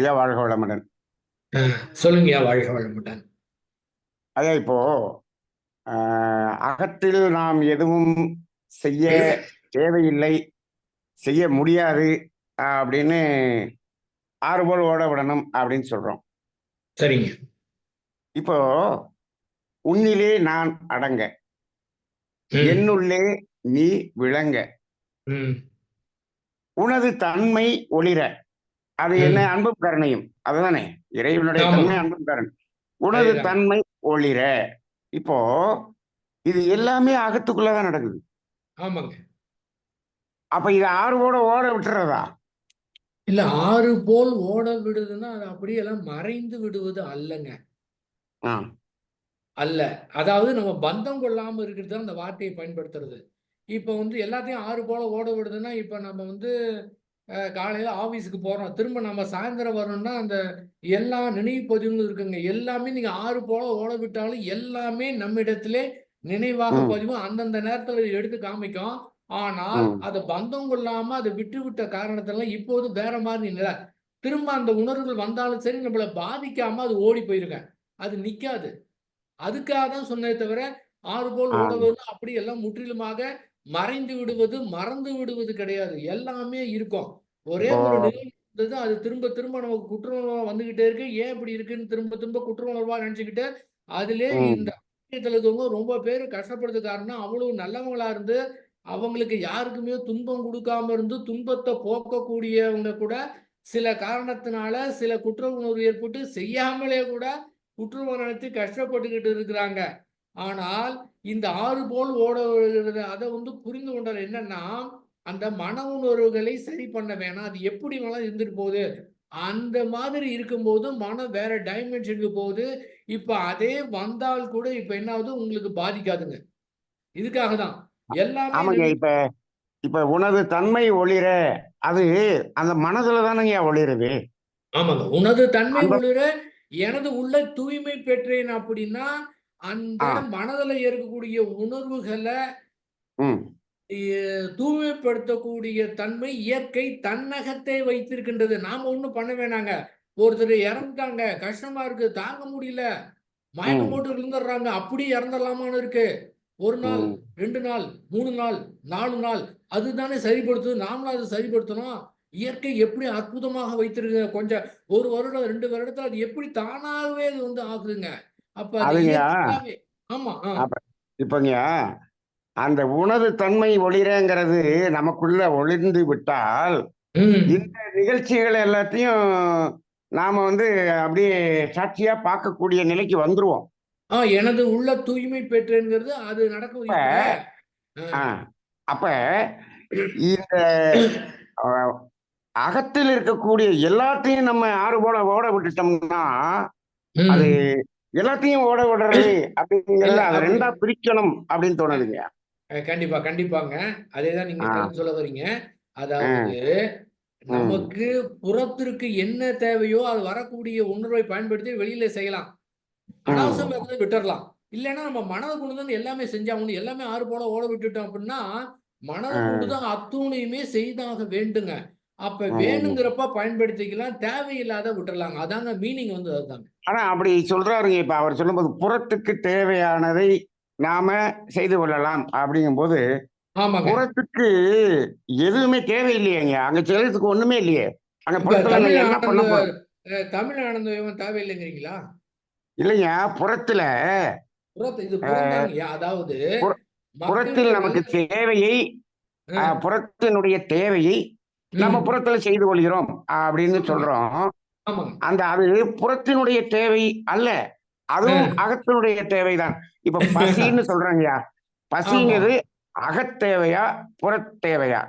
ஐயா வாழ்க வளமுடன் சொல்லுங்கய்யா வாழ்க வளமுடன் ஐயா இப்போ அகத்தில் நாம் எதுவும் செய்ய தேவையில்லை செய்ய முடியாது அப்படின்னு ஆறு போல் ஓட விடணும் அப்படின்னு சொல்றோம். சரிங்க. இப்போ உன்னிலே நான் அடங்க என்னுள்ளே நீ விளங்க உனது தன்மை ஒளிர அது. என்ன அன்பும் கருணையும் அதுதானே. இறைவனுடைய. தன்மை அன்பும் கருணை உனது. தன்மை ஒளிர. இப்போ இது எல்லாமே அகத்துக்குள்ளதான் நடக்குது. ஆமாங்க. அப்ப இது ஆறு ஓட ஓட விட்டுறதா? இல்ல ஆறு போல் ஓட விடுதுன்னா அது அப்படியே எல்லாம் மறைந்து விடுவது அல்லங்க. அல்ல. அதாவது நம்ம பந்தம் கொள்ளாம இருக்கிறது தான் அந்த வார்த்தையை பயன்படுத்துறது. இப்போ வந்து எல்லாத்தையும் ஆறு போல ஓட விடுதுன்னா இப்போ நம்ம வந்து காலையில ஆபீஸுக்கு போறோம் திரும்ப நம்ம சாயந்தரம் வரணும்னா அந்த எல்லா நினைவு பதிவுகளும் இருக்குங்க எல்லாமே நீங்க ஆறு போல ஓட விட்டாலும் எல்லாமே நம்மிடத்திலே நினைவாக ம். பதிவும் அந்தந்த நேரத்துல எடுத்து காமிக்கும் ஆனால். அதை பந்தம் கொள்ளாம அதை விட்டு விட்ட காரணத்தினால இப்போது வேற மாதிரி நிலை திரும்ப அந்த உணர்வுகள் வந்தாலும் சரி நம்மள பாதிக்காம அது ஓடி போயிருங்க அது நிக்காது அதுக்காக தான் சொன்னே தவிர ஆறு போல் ஆ. ஓடுவது அப்படி எல்லாம் முற்றிலுமாக மறைந்து விடுவது மறந்து விடுவது கிடையாது. எல்லாமே இருக்கும். ஒரே ஒரு நிகழ்வு அது திரும்ப திரும்ப நமக்கு குற்ற உணர்வா வந்துகிட்டே இருக்கு. ஏன் இப்படி இருக்குன்னு திரும்ப திரும்ப குற்ற உணர்வா நினைச்சுக்கிட்டு அதிலே ம். இந்த இருக்கவங்க ரொம்ப பேர் கஷ்டப்படுறது காரணம் அவ்வளவு நல்லவங்களா இருந்து அவங்களுக்கு யாருக்குமே துன்பம் கொடுக்காம இருந்து துன்பத்தை போக்கக்கூடியவங்க கூட சில காரணத்தினால சில குற்ற உணர்வு ஏற்பட்டு செய்யாமலே கூட குற்ற உணர்வு நினைத்து கஷ்டப்பட்டுக்கிட்டு இருக்கிறாங்க. ஆனால் இந்த ஆறு போல் ஓட அதை வந்து புரிந்து கொண்டால் என்னன்னா அந்த மன உணர்வுகளை சரி பண்ண வேணாம். அது எப்படி வேணாலும் இருந்துட்டு போகுது. அந்த மாதிரி இருக்கும்போது மனம் வேற டைமென்ஷனுக்கு போகுது. இப்ப அதே வந்தால் கூட இப்ப என்ன ஆகுது? உங்களுக்கு பாதிக்காதுங்க. இதுக்காக தான். எல்லாமே இப்ப இப்ப உனது தன்மை ஒளிர அது அந்த மனதுல தானங்க ஒளிருது. ஆமாங்க. உனது தன்மை ஒளிர எனது உள்ள தூய்மை பெற்றேன் அப்படின்னா அந்த. மனதுல இருக்கக்கூடிய உணர்வுகளை தூய்மைப்படுத்தக்கூடிய தன்மை இயற்கை தன்னகத்தை வைத்திருக்கின்றது. நாம ஒண்ணும் பண்ண வேணாங்க. ஒருத்தர் இறந்துட்டாங்க. கஷ்டமா இருக்கு. தாங்க முடியல. மயக்கம் ம். போட்டு விழுந்துடுறாங்க. அப்படி இறந்துடலாமான்னு இருக்கு. ஒரு நாள். ரெண்டு நாள் மூணு நாள் நாலு நாள். அதுதானே சரிப்படுத்துது. நாமளும் அதை சரிப்படுத்தணும். இயற்கை எப்படி அற்புதமாக வைத்திருக்கு கொஞ்சம் ஒரு வருடம் ரெண்டு வருடத்துல அது எப்படி தானாகவே அது வந்து ஆகுதுங்க. அப்ப இப்பங்க அந்த உனது தன்மை ஒளிரங்கிறது நமக்குள்ள ஒளிர்ந்து விட்டால். இந்த நிகழ்ச்சிகள் எல்லாத்தையும் நாம வந்து அப்படியே சாட்சியா பார்க்கக்கூடிய நிலைக்கு வந்துருவோம். எனது உள்ள தூய்மை பெற்றேங்கிறது அது ஆ, அப்ப இந்த அகத்தில் இருக்கக்கூடிய எல்லாத்தையும் நம்ம ஆறு போல ஓட விட்டுட்டோம்னா. அது எல்லாத்தையும் ஓட விடுறது அப்படிங்கிறத அதை ரெண்டா பிரிக்கணும் அப்படின்னு தோணுதுங்க. கண்டிப்பா கண்டிப்பாங்க. அதேதான் நீங்க சொல்ல வர்றீங்க. அதாவது. நமக்கு புறத்திற்கு என்ன தேவையோ அது வரக்கூடிய உணர்வை பயன்படுத்தி வெளியில செய்யலாம். அனாவசியம் விட்டுறலாம். இல்லைன்னா நம்ம மனதை கொண்டு தான் எல்லாமே செஞ்சாகணும். எல்லாமே ஆறு போல ஓட விட்டுட்டோம் அப்படின்னா மனதை. கொண்டு தான் அத்துணையுமே செய்தாக வேண்டுங்க. அப்ப. வேணுங்கிறப்ப பயன்படுத்திக்கலாம் தேவையில்லாத விட்டுறலாங்க. அதாங்க மீனிங் வந்து அதுதாங்க. ஆனா அப்படி சொல்றாருங்க இப்ப அவர் சொல்லும்போது புறத்துக்கு தேவையானதை நாம செய்து கொள்ளலாம் அப்படிங்கும்போது ஆமாங்க. புறத்துக்கு எதுவுமே தேவையில்லையேங்க. அங்க செய்யறதுக்கு ஒண்ணுமே இல்லையே. அங்க புறத்துல என்ன பண்ண தமிழ் ஆனந்த இவன் தேவையில்லைங்கிறீங்களா? இல்லைங்க புறத்துல அதாவது புற- புறத்தில் நமக்கு தேவையை புறத்தினுடைய தேவையை நம்ம புறத்துல செய்து கொள்கிறோம் அப்படின்னு சொல்றோம். அந்த அது புறத்தினுடைய தேவை அல்ல. அதுவும். அகத்தினுடைய தேவைதான். இப்ப பசின்னு சொல்றாங்கய்யா. பசிங்கிறது அகத்தேவையா புறத்தேவையா?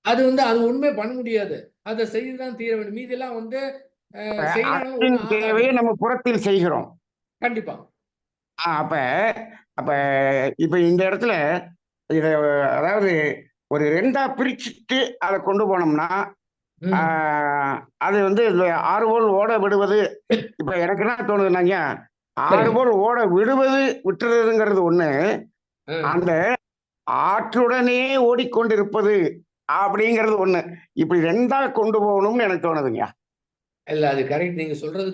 அது வந்து அது உண்மை பண்ண முடியாது. அதை செய்துதான் தீர வேண்டும். மீதெல்லாம் வந்து. தேவையை நம்ம புறத்தில் செய்கிறோம். கண்டிப்பா. அப்ப அப்ப இப்ப இந்த இடத்துல இத அதாவது ஒரு ரெண்டா பிரிச்சுட்டு அதை கொண்டு போனோம்னா அது வந்து ஆறு போல் ஓட விடுவது இப்ப எனக்கு என்ன தோணுதுன்னாங்க ஆறு. போல் ஓட விடுவது விட்டுறதுங்கிறது ஒண்ணு. அந்த ஆற்றுடனே ஓடிக்கொண்டிருப்பது அப்படிங்கிறது ஒண்ணு. இப்படி ரெண்டா கொண்டு போகணும்னு எனக்கு தோணுதுங்க. இல்ல அது கரெக்ட் நீங்க சொல்றது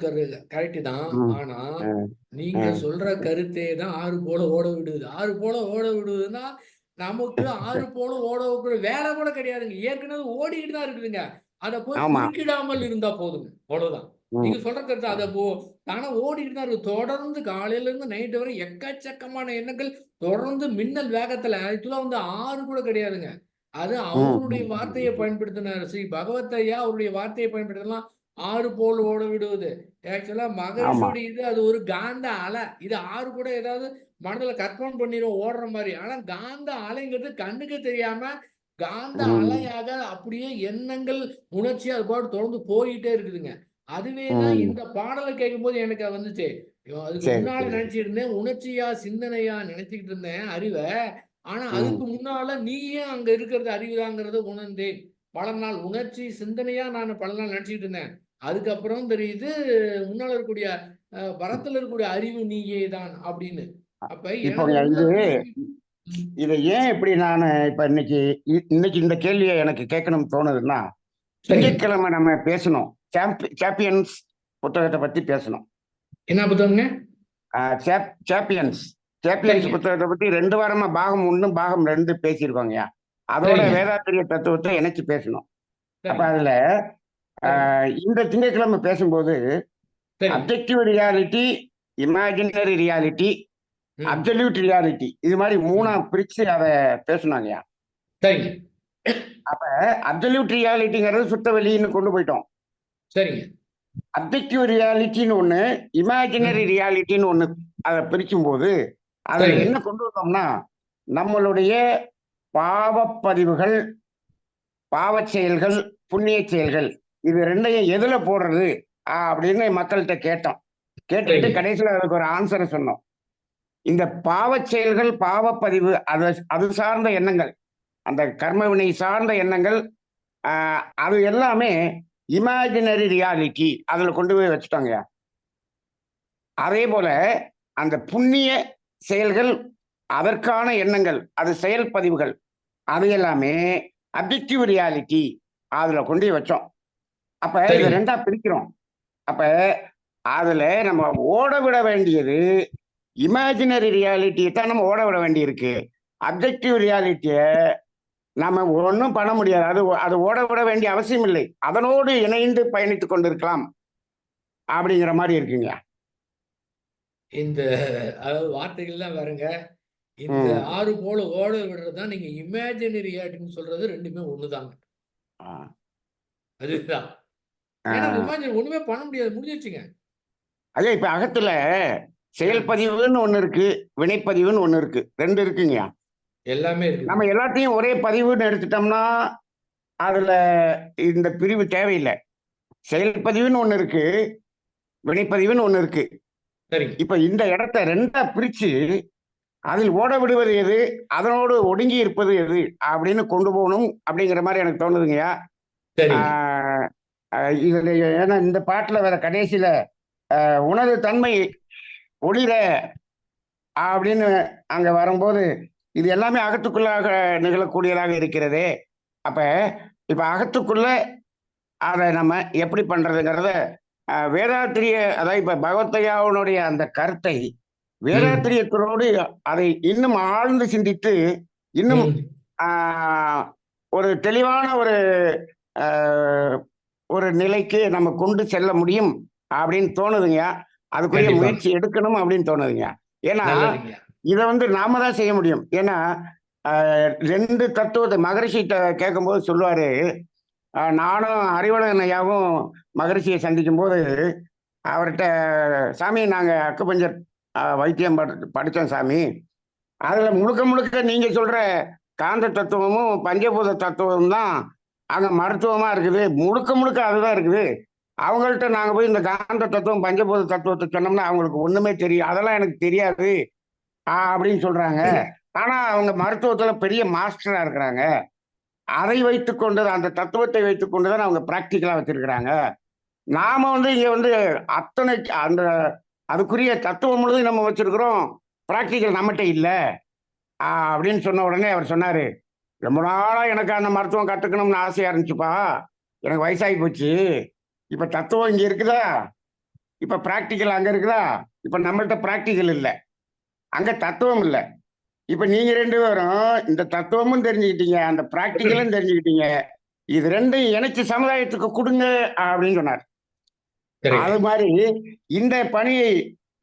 கரெக்ட் தான். ஆனா நீங்க. சொல்ற கருத்தே தான் ஆறு போல ஓட விடுது. ஆறு போல ஓட விடுதுன்னா நமக்கு ஆறு போல ஓட விடுற வேலை கூட கிடையாதுங்க. ஏற்கனவே ஓடிட்டு தான் இருக்குதுங்க. அதை போய். குறுக்கிடாமல் இருந்தா போதுங்க. அவ்வளவுதான். நீங்க சொல்ற கருத்து அதை போ ஆனா ஓடிட்டு தான் இருக்கு. தொடர்ந்து காலையில இருந்து நைட்டு வரை எக்கச்சக்கமான எண்ணங்கள். தொடர்ந்து மின்னல் வேகத்துல ஆக்சுவலா வந்து ஆறு கூட கிடையாதுங்க. அது அவருடைய. வார்த்தையை பயன்படுத்தினார். ஸ்ரீ பகவத் ஐயா அவருடைய வார்த்தையை பயன்படுத்தலாம். ஆறு போல் ஓட விடுவது ஆக்சுவலா மகரிஷியோட இது அது ஒரு காந்த அலை. இது ஆறு கூட ஏதாவது மனதுல கற்பனை பண்ணிரும் ஓடுற மாதிரி. ஆனா காந்த அலைங்கிறது கண்ணுக்கு தெரியாம காந்த. அலையாக அப்படியே எண்ணங்கள் உணர்ச்சி அது பாட்டு தொடர்ந்து போயிட்டே இருக்குதுங்க. அதுவே தான். இந்த பாடலை கேட்கும்போது எனக்கு அது வந்துச்சு. அதுக்கு முன்னால. நினைச்சிட்டு இருந்தேன் உணர்ச்சியா சிந்தனையா நினைச்சுக்கிட்டு இருந்தேன் அறிவை. ஆனா. அதுக்கு முன்னால நீயே அங்க இருக்கிறது அறிவுதாங்கிறத உணர்ந்தேன். பல நாள் உணர்ச்சி சிந்தனையா நான் பல நாள் நினைச்சிட்டு இருந்தேன். அதுக்கப்புறம் தெரியுது முன்னால இருக்கக்கூடிய அஹ், வரத்துல இருக்கக்கூடிய அறிவு நீயே தான் அப்படின்னு. அப்ப இது ஏன் இப்படி நான் இப்ப இன்னைக்கு இன்னைக்கு இந்த கேள்வியை எனக்கு கேட்கணும்னு தோணுதுன்னா திங்கட்கிழமை நம்ம பேசணும். சாம்பி சாம்பியன்ஸ் புத்தகத்தை பத்தி பேசணும். என்ன புத்தகங்க சாம்பியன்ஸ். சாம்பியன்ஸ். புத்தகத்தை பத்தி ரெண்டு வாரமா பாகம் ஒண்ணு பாகம் ரெண்டு பேசியிருக்கோங்க அதோட. வேதாத்திரிய தத்துவத்தை இணைச்சு பேசணும். அப்ப அதுல இந்த திங்கட்கிழமை பேசும்போது objective reality imaginary reality absolute reality இது மாதிரி மூணா பிரிச்சு அதை பேசுனாங்கய்யா. சரிங்க. அப்சல்யூட் ரியாலிட்டிங்கிறது சுத்த வெளியின்னு கொண்டு போயிட்டோம். சரிங்க. அப்ஜெக்டிவ் ரியாலிட்டின்னு ஒண்ணு இமேஜினரி ரியாலிட்டின்னு ஒண்ணு அதை பிரிக்கும் போது சரிங்க. என்ன கொண்டு வந்தோம்னா நம்மளுடைய பாவப்பதிவுகள் பாவச் செயல்கள் புண்ணிய செயல்கள் இது ரெண்டையும் எதுல போடுறது? அப்படின்னு மக்கள்கிட்ட கேட்டோம். கேட்டுட்டு. கடைசியில அதுக்கு ஒரு ஆன்சரை சொன்னோம். இந்த பாவச் செயல்கள் பாவப்பதிவு அது அது சார்ந்த எண்ணங்கள் அந்த கர்மவினை சார்ந்த எண்ணங்கள் அது எல்லாமே இமேஜினரி ரியாலிட்டி அதுல கொண்டு போய் வச்சுட்டாங்க அதே போல அந்த புண்ணிய செயல்கள் அதற்கான எண்ணங்கள் அது செயல் பதிவுகள் அது எல்லாமே அப்ஜெக்டிவ் ரியாலிட்டி அதுல கொண்டு போய் வச்சோம். அப்ப இதை. ரெண்டா பிரிக்கிறோம். அப்ப அதுல நம்ம ஓட விட வேண்டியது இமேஜினரி ரியாலிட்டியை தான் நம்ம ஓட விட வேண்டியிருக்கு. அப்ஜெக்டிவ் ரியாலிட்டிய நம்ம ஒன்றும் பண்ண முடியாது. அது அது ஓட விட வேண்டிய அவசியம் இல்லை அதனோடு இணைந்து பயணித்துக் கொண்டிருக்கலாம். அப்படிங்கிற மாதிரி இருக்குங்க. இந்த அதாவது வார்த்தைகள்லாம் வேறங்க இந்த. ஆறு போல ஓட விடுறது தான் நீங்க இமேஜினரி ஆக்ட்னு சொல்றது ரெண்டுமே ஒண்ணுதாங்க. அதுதான். ஏன்னா ஒண்ணுமே பண்ண முடியாது. முடிஞ்சிச்சுங்க அதே இப்ப அகத்துல செயல்பதிவுன்னு ஒண்ணு இருக்கு வினைப்பதிவுன்னு ஒண்ணு இருக்கு. ரெண்டு இருக்குங்க எல்லாமே இருக்கு நம்ம எல்லாத்தையும் ஒரே பதிவுன்னு எடுத்துட்டோம்னா அதுல இந்த பிரிவு தேவையில்லை. செயல்பதிவுன்னு ஒண்ணு இருக்கு வினைப்பதிவுன்னு ஒண்ணு இருக்கு. சரிங்க. இப்ப இந்த இடத்த ரெண்டா பிரிச்சு அதில் ஓட விடுவது எது அதனோடு ஒடுங்கி இருப்பது எது அப்படின்னு கொண்டு போகணும் அப்படிங்கிற மாதிரி எனக்கு தோணுதுங்கய்யா. இதுல ஏன்னா இந்த பாட்டுல வேற கடைசியில உனது தன்மை ஒளிர அப்படின்னு அங்க வரும்போது இது எல்லாமே அகத்துக்குள்ளாக நிகழக்கூடியதாக இருக்கிறதே. அப்ப இப்ப அகத்துக்குள்ள அதை நம்ம எப்படி பண்றதுங்கிறத வேதாத்திரிய அதாவது இப்ப பகவத்தையாவுடைய அந்த கருத்தை வேதாத்திரியத்தோடு அதை இன்னும் ஆழ்ந்து சிந்தித்து இன்னும் ஒரு தெளிவான ஒரு ஆஹ் ஒரு நிலைக்கு நம்ம கொண்டு செல்ல முடியும் அப்படின்னு தோணுதுங்க. அதுக்குரிய. முயற்சி எடுக்கணும் அப்படின்னு தோணுதுங்க. ஏன்னா இதை வந்து நாம தான் செய்ய முடியும். ஏன்னா ரெண்டு தத்துவத்தை மகரிஷிட்ட கேட்கும்போது சொல்லுவாரு நானும் அறிவழகன் ஐயாவும் மகரிஷியை சந்திக்கும் போது அவர்கிட்ட சாமி நாங்க அக்குபஞ்சர் வைத்தியம் படி- படிச்சோம் சாமி. அதுல முழுக்க முழுக்க நீங்க சொல்ற காந்த தத்துவமும் பஞ்சபூத தத்துவமும் தான் அங்க மருத்துவமா இருக்குது. முழுக்க முழுக்க அதுதான் இருக்குது. அவங்கள்ட்ட நாங்க போய் இந்த காந்த தத்துவம் பஞ்சபூத தத்துவத்தை சொன்னோம்னா அவங்களுக்கு ஒண்ணுமே தெரியும். அதெல்லாம் எனக்கு தெரியாது. அப்படின்னு சொல்றாங்க. ஆனா அவங்க மருத்துவத்துல பெரிய மாஸ்டரா இருக்கிறாங்க. அதை வைத்துக்கொண்டு அந்த தத்துவத்தை வைத்துக்கொண்டு தான் அவங்க பிராக்டிக்கலா வச்சிருக்கிறாங்க. நாம வந்து இங்க வந்து அத்தனை அந்த அதுக்குரிய தத்துவம் முழுதும் நம்ம வச்சிருக்கிறோம். பிராக்டிக்கல் நம்மகிட்ட இல்ல. அப்படின்னு சொன்ன உடனே அவர் சொன்னாரு ரொம்ப நாளா எனக்கு அந்த மருத்துவம் கத்துக்கணும்னு ஆசையா இருந்துச்சுப்பா. எனக்கு வயசாகி போச்சு. இப்ப தத்துவம் இங்க இருக்குதா? இப்ப பிராக்டிக்கல் அங்க இருக்குதா? இப்ப நம்மள்ட்ட பிராக்டிக்கல் இல்ல. அங்க தத்துவம் இல்ல. இப்ப நீங்க ரெண்டு பேரும் இந்த தத்துவமும் தெரிஞ்சுக்கிட்டீங்க அந்த பிராக்டிக்கலும் தெரிஞ்சுக்கிட்டீங்க. இது ரெண்டையும் இணைச்சு சமுதாயத்துக்கு கொடுங்க அப்படின்னு சொன்னார். அது மாதிரி இந்த பணியை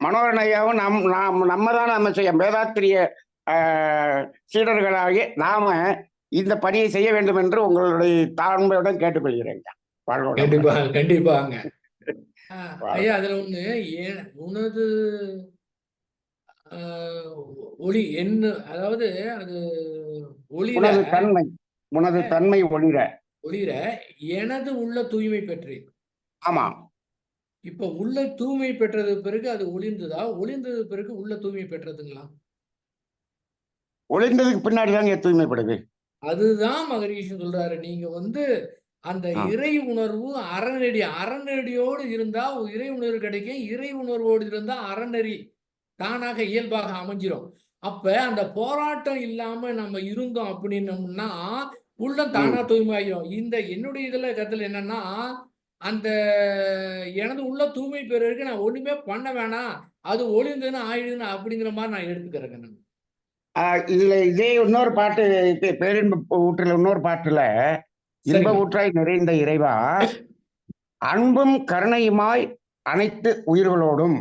மனோகரன் ஐயாவும் நம் நாம் நம்ம தான் நம்ம செய்ய வேதாத்திரிய ஆஹ், சீடர்களாகிய நாம இந்த பணியை செய்ய வேண்டும் என்று உங்களுடைய தாழ்மையுடன் கேட்டுக்கொள்கிறேன். ஐயா. வாழ்க வளமுடன். கண்டிப்பா கண்டிப்பாங்க. ஐயா அதுல ஒண்ணு உனது ஒளி என்ன அதாவது அது ஒளிர தன்மை உனது தன்மை ஒளிர. ஒளிர எனது உள்ள தூய்மை பெற்றேன். ஆமா. இப்ப உள்ள தூய்மை பெற்றது பிறகு அது ஒளிர்ந்ததா? ஒளிர்ந்தது பிறகு உள்ள தூய்மை பெற்றதுங்களா? ஒளிந்ததுக்கு பின்னாடி தாங்க தூய்மைப்படுது. அதுதான் மகரிஷி சொல்றாரு. நீங்க வந்து அந்த. இறை உணர்வு அறநெறி அறநெறியோடு இருந்தா இறை உணர்வு கிடைக்கும். இறை உணர்வோடு இருந்தா அறநெறி தானாக இயல்பாக அமைஞ்சிரும். அப்ப அந்த போராட்டம் இல்லாம நம்ம இருந்தோம் அப்படின்னோம்னா உள்ளம் தானா தூய்மையாயிரும். இந்த என்னுடைய இதுல கருத்துல என்னன்னா அந்த எனது உள்ள தூய்மை பெறதுக்கு நான் ஒண்ணுமே பண்ண வேணாம். அது ஒளிந்துன்னு ஆயிடுதுன்னு அப்படிங்கிற மாதிரி நான் எடுத்துக்கிறேங்க நான். இதுல இதே இன்னொரு பாட்டு பேரின்ப ஊற்றுல இன்னொரு பாட்டுல இன்ப. ஊற்றாய் நிறைந்த இறைவா அன்பும் கருணையுமாய் அனைத்து உயிர்களோடும்.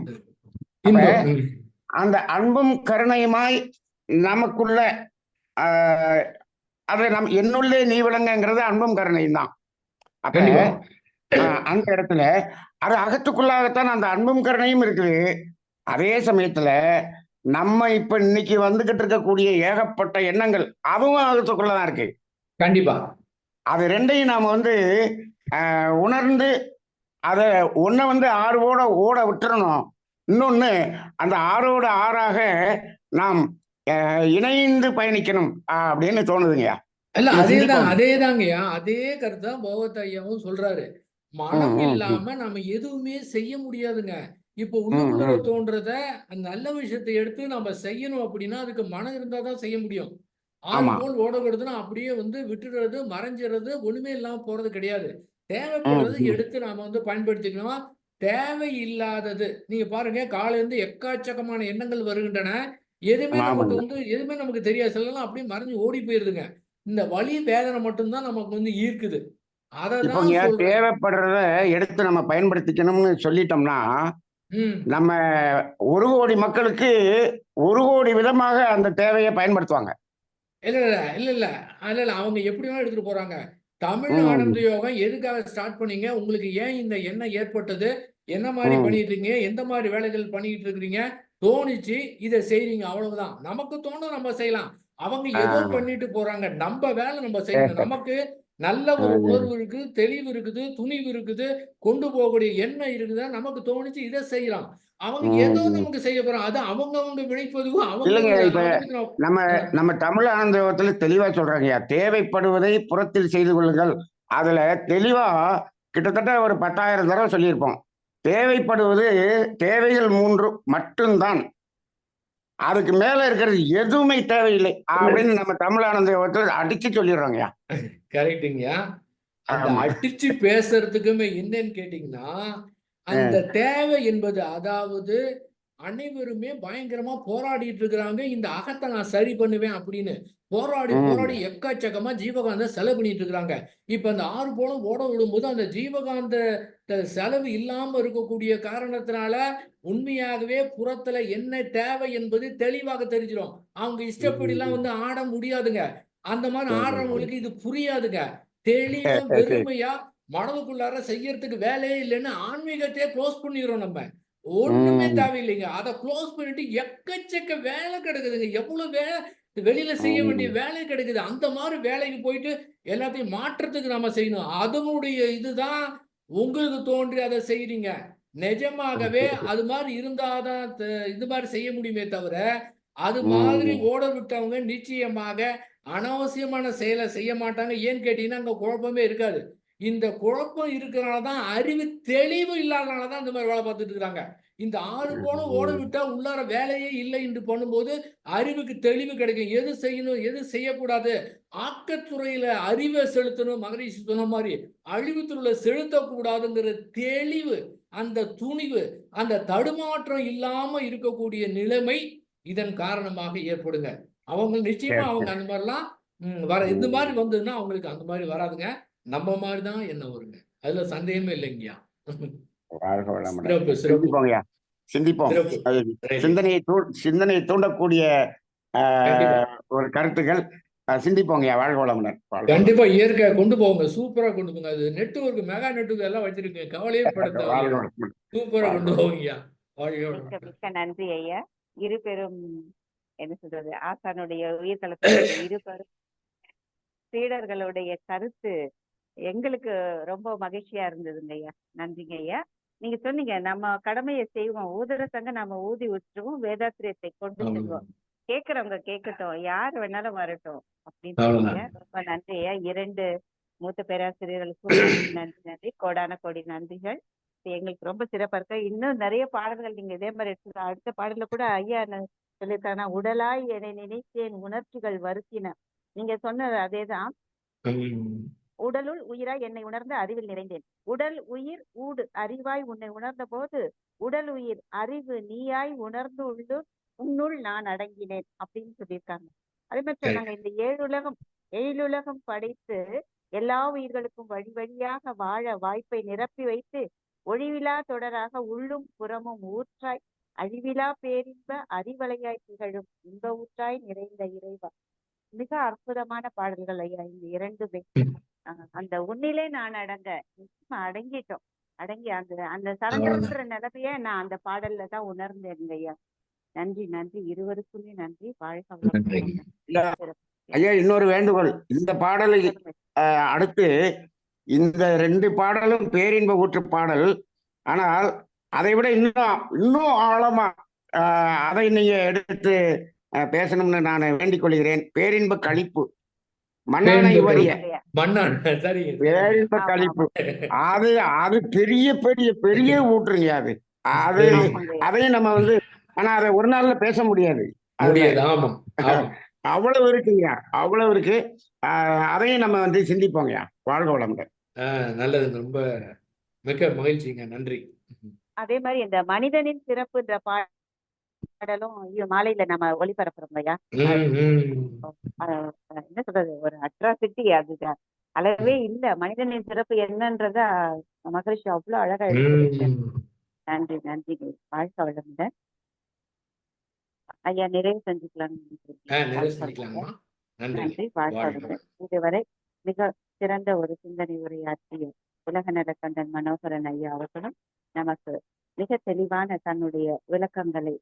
அந்த அன்பும் கருணையுமாய் நமக்குள்ள ஆஹ், அது நம் என்னுள்ளே நீ விளங்கங்கிறது அன்பும் கருணையும் தான் அப்ப அந்த இடத்துல அது அகத்துக்குள்ளாகத்தான் அந்த அன்பும் கருணையும் இருக்குது அதே சமயத்துல நம்ம இப்ப இன்னைக்கு வந்துகிட்டு இருக்கக்கூடிய ஏகப்பட்ட எண்ணங்கள் அதுவும் அகத்துக்குள்ளதான் இருக்கு. கண்டிப்பா. அது ரெண்டையும் நாம வந்து உணர்ந்து அதை ஒன்றை வந்து ஆர்வோட ஓட விட்டுறணும். இன்னொன்னு அந்த ஆறோட ஆறாக நாம் இணைந்து பயணிக்கணும் அப்படின்னு தோணுதுங்கய்யா. இல்ல அதேதான். அதேதாங்கய்யா அதே கருத்து தான் பகவத் ஐயாவும் சொல்றாரு. மனம் இல்லாம நம்ம எதுவுமே செய்ய முடியாதுங்க. இப்போ உள்ளுக்குள்ள. தோன்றத அந்த நல்ல விஷயத்தை எடுத்து நம்ம செய்யணும் அப்படின்னா அதுக்கு மனம் இருந்தா தான் செய்ய முடியும் ஆள். போல் ஓடக்கூடாதுன்னா அப்படியே வந்து விட்டுடுறது மறைஞ்சிடுறது ஒண்ணுமே இல்லாம போறது கிடையாது தேவைப்படுறது. எடுத்து நாம வந்து பயன்படுத்திக்கணும் தேவை இல்லாதது நீங்க பாருங்க காலையில இருந்து எக்காச்சக்கமான எண்ணங்கள் வருகின்றன எதுவுமே நமக்கு. வந்து எதுவுமே நமக்கு தெரியாது சிலலாம் அப்படியே மறைஞ்சு ஓடி போயிருதுங்க இந்த வலி வேதனை மட்டும்தான் நமக்கு வந்து ஈர்க்குது அதை இப்போ தான் இங்க சொல்றேன் தேவைப்படுறத எடுத்து நம்ம பயன்படுத்திக்கணும்னு சொல்லிட்டோம்னா நம்ம ஒரு கோடி மக்களுக்கு ஒரு கோடி விதமாக அந்த தேவையை பயன்படுத்துவாங்க. இல்ல இல்ல இல்ல இல்ல. இல்ல இல்ல அவங்க எப்படி வேணா எடுத்துட்டு போறாங்க. தமிழ். ஆனந்த யோகம் எதுக்காக ஸ்டார்ட் பண்ணீங்க? உங்களுக்கு ஏன் இந்த எண்ணம் ஏற்பட்டது? என்ன மாதிரி. பண்ணிட்டு இருக்கீங்க எந்த மாதிரி வேலைகள் பண்ணிட்டு இருக்கிறீங்க? தோணுச்சு இதை செய்றீங்க. அவ்வளவுதான். நமக்கு தோணும் நம்ம செய்யலாம். அவங்க ஏதோ ஆ. பண்ணிட்டு போறாங்க. நம்ம வேலை நம்ம செய்யணும். நமக்கு நல்ல ஒரு. உணர்வு இருக்கு தெளிவு இருக்குது துணிவு இருக்குது கொண்டு போகக்கூடிய எண்ணம் இருக்குது? நமக்கு தோணுச்சு இதை செய்யலாம். அவங்க ஏதோ. நமக்கு செய்ய அது அவங்க அவங்க நான் நம்ம நம்ம தமிழ் ஆனந்தத்துல தெளிவா சொல்றாங்கய்யா தேவைப்படுவதை புறத்தில் செய்து கொள்ளுங்கள். அதுல தெளிவா கிட்டத்தட்ட ஒரு பத்தாயிரம் தடவை சொல்லியிருப்போம். தேவைப்படுவது தேவைகள் மூன்று மட்டும்தான். அதுக்கு மேல இருக்கிறது எதுவுமே தேவையில்லை அப்படின்னு நம்ம தமிழ் ஆனந்த அடிச்சு சொல்லிடுறோங்கய்யா கரெக்டுங்கய்யா அந்த. அடிச்சு பேசுறதுக்குமே என்னன்னு கேட்டீங்கன்னா அந்த தேவை என்பது அதாவது அனைவருமே பயங்கரமா போராடிட்டு இருக்கிறாங்க. இந்த அகத்தை நான் சரி பண்ணுவேன் அப்படின்னு போராடி. போராடி எக்கச்சக்கமா ஜீவகாந்த செலவு பண்ணிட்டு இருக்கிறாங்க. இப்ப அந்த ஆறு போலம் ஓட விடும்போது அந்த ஜீவகாந்த செலவு இல்லாம இருக்கக்கூடிய காரணத்தினால உண்மையாகவே புறத்துல என்ன தேவை என்பது தெளிவாக தெரிஞ்சிடும். அவங்க இஷ்டப்படி எல்லாம் வந்து ஆட முடியாதுங்க. அந்த மாதிரி. ஆடுறவங்களுக்கு இது புரியாதுங்க. தெளிவா வெறுமையா மனதுக்குள்ளார செய்யறதுக்கு வேலையே இல்லைன்னு ஆன்மீகத்தையே க்ளோஸ் பண்ணிடுறோம் நம்ம. ஒண்ணுமே. தேவையில்லைங்க. அதை க்ளோஸ் பண்ணிட்டு எக்கச்சக்க வேலை கிடக்குதுங்க. எவ்வளவு வேலை வெளியில செய்ய. வேண்டிய வேலை கிடைக்குது. அந்த மாதிரி வேலைக்கு போயிட்டு எல்லாத்தையும் மாற்றத்துக்கு நம்ம செய்யணும். அதனுடைய இதுதான் உங்களுக்கு தோன்றி அதை செய்றீங்க. நிஜமாகவே அது மாதிரி இருந்தாதான் இது மாதிரி செய்ய முடியுமே தவிர அது மாதிரி. ஓட விட்டவங்க நிச்சயமாக அனாவசியமான செயலை செய்ய மாட்டாங்க. ஏன்னு கேட்டீங்கன்னா அங்க குழப்பமே இருக்காது. இந்த குழப்பம் இருக்கிறனால தான் அறிவு தெளிவு இல்லாதனால தான் இந்த மாதிரி வேலை பார்த்துட்டு இருக்காங்க இந்த ஆறு போன ஓட விட்டா உள்ளார வேலையே இல்லை என்று பண்ணும்போது அறிவுக்கு தெளிவு கிடைக்கும். எது செய்யணும் எது செய்யக்கூடாது? ஆக்கத்துறையில அறிவை செலுத்தணும். மகரிஷி சொன்ன மாதிரி அழிவுத்துறையில செலுத்தக்கூடாதுங்கிற தெளிவு அந்த துணிவு அந்த தடுமாற்றம் இல்லாம இருக்கக்கூடிய நிலைமை இதன் காரணமாக ஏற்படுங்க. அவங்க நிச்சயமா அவங்க அந்த மாதிரிலாம் வர இந்த மாதிரி வந்ததுன்னா அவங்களுக்கு அந்த மாதிரி வராதுங்க. நம்ம மாதிரி தான் என்ன வருங்க? அதுல சந்தேகமே இல்லைங்கய்யா. சிந்தனையை சிந்தனையை தூண்டக்கூடிய. ஒரு கருத்துக்கள். சிந்திப்போங்கய்யா. வாழ்க வளமுடன். கண்டிப்பா இயற்கை கொண்டு போங்க. சூப்பரா கொண்டு போங்க. அது நெட்வொர்க் மெகா நெட்வொர்க் எல்லாம் வச்சிருக்கீங்க. கவலையே பட வாழ்க தேவையில்லை வளமுடன். சூப்பரா கொண்டு போங்கய்யா. வாழ்க நன்றி ஐயா. இரு பெரும் என்ன சொல்றது ஆசானுடைய உயிர்கலத்தினுடைய இரு பெரும் சீடர்களுடைய கருத்து எங்களுக்கு ரொம்ப மகிழ்ச்சியா இருந்ததுங்க ஐயா நன்றிங்க ஐயா. நீங்க சொன்னீங்க நம்ம கடமையை செய்வோம். ஊதுற சங்க நம்ம ஊதி விட்டுருவோம் வேதாத்திரியத்தை கொண்டு. செல்வோம். கேக்குறவங்க கேட்கட்டும் யார் வேணாலும் வரட்டும் அப்படின்னு ரொம்ப நன்றி ஐயா. இரண்டு மூத்த பேராசிரியர்களுக்கும் நன்றி நன்றி. கோடான கோடி நன்றிகள். எங்களுக்கு ரொம்ப சிறப்பா இருக்கு. இன்னும் நிறைய பாடல்கள் நீங்க இதே மாதிரி எடுத்து அடுத்த பாடல்ல கூட ஐயா என்ன சொல்லியிருக்காங்கன்னா உடலாய் என்னை நினைத்தேன் உணர்ச்சிகள் வருத்தின. நீங்க சொன்னது அதேதான். உடலுள் உயிராய் என்னை உணர்ந்த அறிவில் நிறைந்தேன். உடல் உயிர் ஊடு அறிவாய் உன்னை உணர்ந்த போது உடல் உயிர் அறிவு நீயாய் உணர்ந்து உள்ளு உன்னுள் நான் அடங்கினேன் அப்படின்னு சொல்லியிருக்காங்க. அதே மாதிரி. சொன்னாங்க இந்த ஏழுலகம் ஏழுலகம் படைத்து எல்லா உயிர்களுக்கும் வழி வழியாக வாழ வாய்ப்பை நிரப்பி வைத்து ஒழிவிலா தொடராக உள்ளும் புறமும் ஊற்றாய் அழிவிலா பேரின்ப அறிவலையாய் திகழும் இன்ப ஊற்றாய் நிறைந்த இறைவா. மிக அற்புதமான பாடல்கள் ஐயா இந்த இரண்டுமே அந்த உன்னிலே நான் அடங்க. அடங்கிட்டோம். அடங்கி அந்த அந்த சரண்டர்ன்ற நிலைமைய நான் அந்த பாடல்ல தான் உணர்ந்தேங்க ஐயா. நன்றி நன்றி. இருவருக்குமே நன்றி. வாழ்க. ஐயா இன்னொரு வேண்டுகோள். இந்த பாடலை அடுத்து இந்த ரெண்டு பாடலும் பேரின்ப ஊற்று பாடல். ஆனால் அதை விட இன்னும் இன்னும் ஆழமா ஆஹ், அதை நீங்க எடுத்து பேசணும்னு நான் வேண்டிக் கொள்கிறேன். பேரின்ப கழிப்பு. வரிய. கழிப்பு. அது அது பெரிய பெரிய பெரிய ஊற்றுங்க அது. அது. அதையும் நம்ம வந்து ஆனா அதை ஒரு நாள்ல பேச முடியாது. அவ்வளவு இருக்குங்க. அவ்வளவு இருக்கு. ஆஹ், அதையும் நம்ம வந்து சிந்திப்போங்க. வாழ்க வளமுடன். ஆஹ் நல்லது. ரொம்ப மிக்க மகிழ்ச்சிங்க. நன்றி. அதே மாதிரி இந்த மனிதனின் சிறப்புன்ற பாடலும் ஐயோ, மாலையில நம்ம ஒளிபரப்புறோம் ஐயா என்ன சொல்றது? ஒரு அட்ராசிட்டி அதுதான் அளவே இல்ல. மனிதனின் சிறப்பு என்னன்றத மகரிஷி அவ்வளவு அழகா. நன்றி நன்றி. வாழ்க வளமுடன். ஐயா நிறைவு செஞ்சுக்கலாமா. நன்றி. நன்றி. வாழ்க வாழ்க வளமுடன். இதுவரை மிக சிறந்த ஒரு சிந்தனை உரையாற்றிய உலக நலக்கண்டன் மனோகரன் ஐயா அவர்களும் நமக்கு மிக தெளிவான தன்னுடைய விளக்கங்களை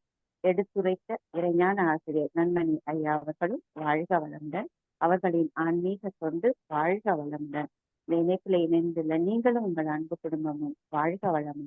எடுத்துரைத்த இறைஞான ஆசிரியர் நன்மணி ஐயா அவர்களும் வாழ்க வளமுடன் அவர்களின் ஆன்மீக தொண்டு வாழ்க வளமுடன். இந்த இணைப்பில் இணைந்துள்ள நீங்களும் உங்கள் அன்பு குடும்பமும் வாழ்க வளமுடன்.